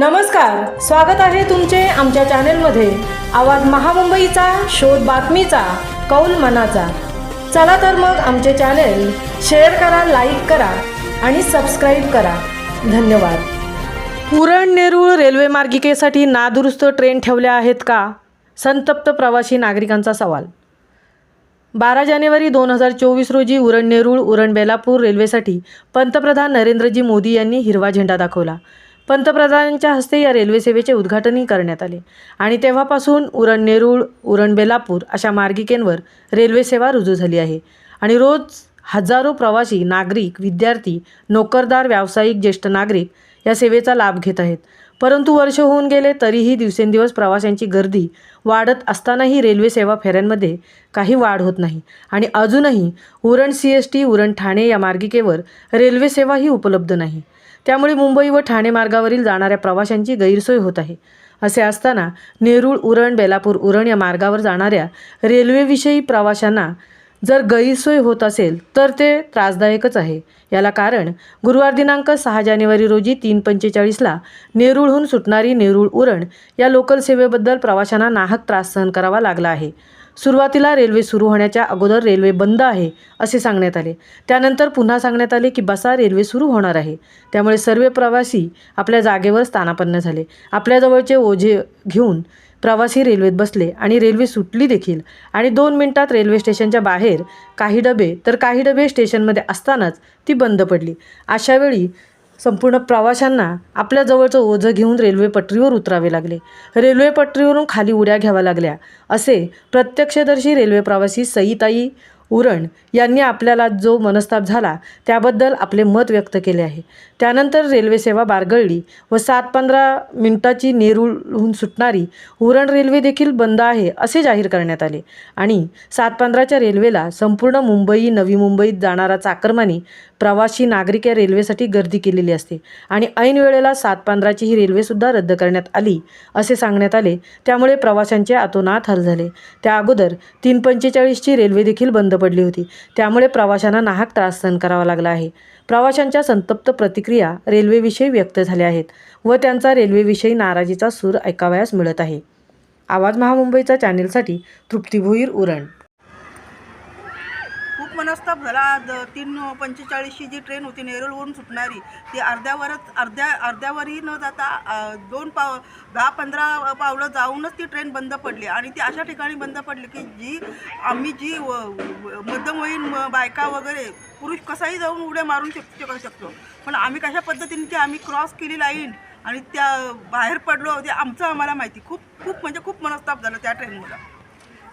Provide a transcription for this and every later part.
नमस्कार स्वागत आहे तुमचे आमच्या चॅनेलमध्ये. आवाज महामुंबईचा शोध बातमीचा कौल मनाचा. चला तर मग आमचे चॅनेल शेअर करा लाईक करा आणि सबस्क्राईब करा. धन्यवाद. उरण नेरूळ रेल्वे मार्गिकेसाठी नादुरुस्त ट्रेन ठेवल्या आहेत का? संतप्त प्रवासी नागरिकांचा सवाल. बारा जानेवारी दोन हजार चोवीस रोजी उरण नेरूळ उरण बेलापूर रेल्वेसाठी पंतप्रधान नरेंद्रजी मोदी यांनी हिरवा झेंडा दाखवला. पंतप्रधानांच्या हस्ते या रेल्वे सेवेचे उद्घाटनही करण्यात आले. आणि तेव्हापासून उरण नेरूळ उरण बेलापूर अशा मार्गिकेंवर रेल्वे सेवा रुजू झाली आहे. आणि रोज हजारो प्रवासी नागरिक विद्यार्थी नोकरदार व्यावसायिक ज्येष्ठ नागरिक या सेवेचा लाभ घेत आहेत. परंतु वर्ष होऊन गेले तरीही दिवसेंदिवस प्रवाशांची गर्दी वाढत असतानाही रेल्वे सेवा फेऱ्यांमध्ये काही वाढ होत नाही. आणि अजूनही Uran C S T Uran Thane या मार्गिकेवर रेल्वे सेवाही उपलब्ध नाही. त्यामुळे मुंबई व ठाणे मार्गावरील जाणाऱ्या प्रवाशांची गैरसोय होत आहे. असे असताना नेरूळ उरण बेलापूर उरण या मार्गावर जाणाऱ्या रेल्वेविषयी प्रवाशांना जर गैरसोय होत असेल तर ते त्रासदायकच आहे. याला कारण गुरुवार दिनांक सहा जानेवारी रोजी तीन पंचेचाळीसला नेरूळहून सुटणारी नेरूळ उरण या लोकल सेवेबद्दल प्रवाशांना नाहक त्रास सहन करावा लागला आहे. सुरुवातीला रेल्वे सुरू होण्याच्या अगोदर रेल्वे बंद आहे असे सांगण्यात आले. त्यानंतर पुन्हा सांगण्यात आले की बसा रेल्वे सुरू होणार आहे. त्यामुळे सर्व प्रवासी आपल्या जागेवर स्थानापन्न झाले. आपल्याजवळचे ओझे घेऊन प्रवासी रेल्वेत बसले आणि रेल्वे सुटली देखील. आणि दोन मिनिटात रेल्वे स्टेशनच्या बाहेर काही डबे तर काही डबे स्टेशनमध्ये असतानाच ती बंद पडली. अशावेळी संपूर्ण प्रवाशांना आपल्या जवळचं ओझं घेऊन रेल्वे पटरीवर उतरावे लागले. रेल्वे पटरीवरून खाली उड्या घ्याव्या लागल्या. असे प्रत्यक्षदर्शी रेल्वे प्रवासी सईताई उरण यांनी आपल्याला जो मनस्ताप झाला त्याबद्दल आपले मत व्यक्त केले आहे. त्यानंतर रेल्वे सेवा बारगळली व सात पंधरा मिनिटाची नेरूळहून सुटणारी उरण रेल्वे देखील बंद आहे असे जाहीर करण्यात आले. आणि सात पंधराच्या रेल्वेला संपूर्ण मुंबई नवी मुंबईत जाणारा चाकरमानी प्रवासी नागरिक या रेल्वेसाठी गर्दी केलेली असते आणि ऐन वेळेला सात पंधराची ही रेल्वेसुद्धा रद्द करण्यात आली असे सांगण्यात आले. त्यामुळे प्रवाशांचे आतोनात हाल झाले. त्या अगोदर तीन पंचेचाळीसची रेल्वे देखील बंद पडली होती. त्यामुळे प्रवाशांना नाहक त्रास सहन करावा लागला आहे. प्रवाशांच्या संतप्त प्रतिक्रिया रेल्वेविषयी व्यक्त झाल्या आहेत व त्यांचा रेल्वेविषयी नाराजीचा सूर ऐकावयास मिळत आहे. आवाज महामुंबईचा चॅनेलसाठी तृप्ती भोईर उरण. खूप मनस्ताप झाला. तीन पंचेचाळीसची जी ट्रेन होती नेरूळवरून सुटणारी ती अर्ध्यावरच अर्ध्या अर्ध्यावरही न जाता दोन पाव दहा पंधरा पावलं जाऊनच ती ट्रेन बंद पडली. आणि ती अशा ठिकाणी बंद पडली की जी आम्ही जी व- मध्यमवयीन म- बायका वगैरे पुरुष कसाही जाऊन उड्या मारून शक शकतो. पण आम्ही कशा पद्धतीने ती आम्ही क्रॉस केली लाईन आणि त्या बाहेर पडलो ते आमचं आम्हाला माहिती. खूप खूप म्हणजे खूप मनस्ताप झाला त्या ट्रेनमुळं.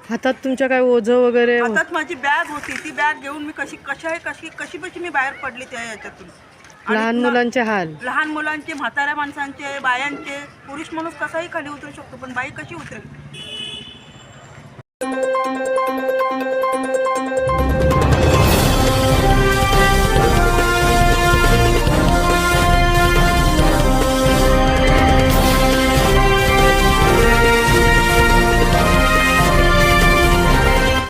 हातात तुमच्या काय ओझं वगैरे हातात माझी बॅग होती. ती बॅग घेऊन मी कशी कशा आहे कशी कशी कशी मी बाहेर पडली त्या याच्यातून. आणि लहान पुन्हा मुलांचे हाल. लहान मुलांचे म्हाताऱ्या माणसांचे बायांचे. पुरुष माणूस कसाही खाली उतरू शकतो पण बाई कशी उतरेल?